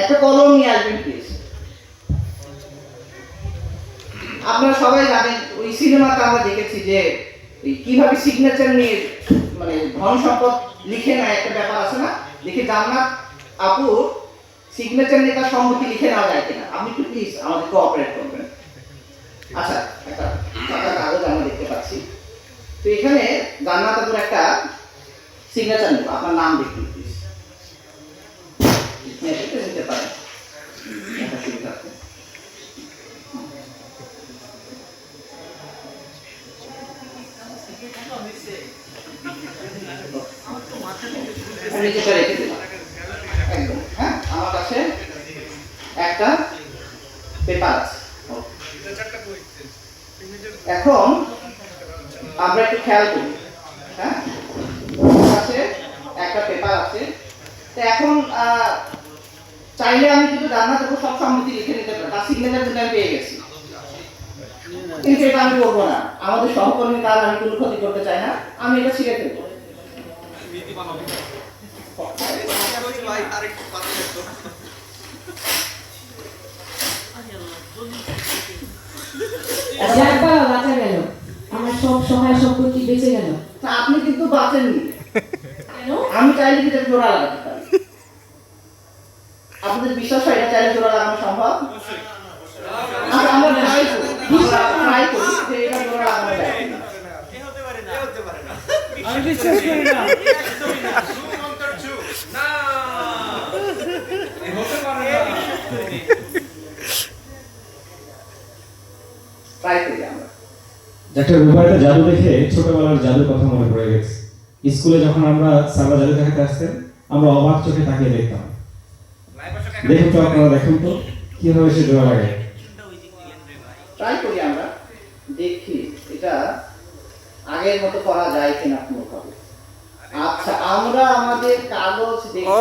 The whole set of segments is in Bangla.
একটা কলম নিয়ে আসবেন প্লিজ আপনারা সবাই জানেন, ওই সিনেমাতে আমরা দেখেছি যে কীভাবে সিগনেচার নিয়ে মানে ধন সম্পদ লিখে নেয় একটা ব্যাপার আছে না? দেখি জান্নাত আপু সিগনেচার নিয়ে তার সম্মতি লিখে নেওয়া যায় কিনা? আপনি একটু প্লিজ আমাদের কোঅপারেট করবেন। আচ্ছা একটা কাগজ আমরা দেখতে পাচ্ছি। তো এখানে জান্নাত আপুর একটা সিগনেচার নেব। আপনার নাম দেখুন প্লিজ নিতে পারেন একটা সুবিধার্থে। হ্যাঁ? আমার কাছে একটা পেপার আছে। এখন আমরা একটু খেয়াল করি হ্যাঁ? কাছে একটা পেপার আছে। তো এখন চাইলে আমি কিন্তু রান্না দেবো সব সম্মতি লিখে নিতে পারি। আমি পেয়ে গেছি। কিন্তু এটা আমি করব না। আমাদের সহকর্মী, তার আমি কোনো ক্ষতি করতে চাই না। আমি এটা ছিঁড়ে ফেলব। যাক বাবা বাঁচা গেল। আমার সব সহায় সম্পত্তি বেঁচে গেল। তা আপনি কিন্তু বাঁচেননি। আমি চাইলে কিন্তু জোড়া লাগাতে পারি। আপনাদের বিশ্বাস হয় এটা চাইলে জোড়া লাগানো সম্ভব? আচ্ছা, আমরা ট্রাই করি। ট্রাই করি যে এটা জোড়া লাগানো যায় আমি বিশ্বাস করি না। ট্রাই করি আমরা একটা রুবাইতে জাদু দেখে ছোটবেলার জাদুর কথা মনে পড়ে গেছে। স্কুলে যখন আমরা সারা জাদু দেখাতে আসতেন আমরা অবাক চোখে তাকিয়ে দেখতাম। দেখুন তো আপনারা দেখুন তো কীভাবে সে জোড়া লাগে। ট্রাই করি আমরা। দেখি এটা আগের মতো করা যায় কিনা কোনোভাবে। আচ্ছা আমরা আমাদের কাগজ দেখে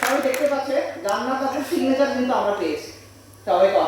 সবাই দেখতে পাচ্ছে কাছে সিগনেচার কিন্তু আমরা পেয়েছি। সবাইকে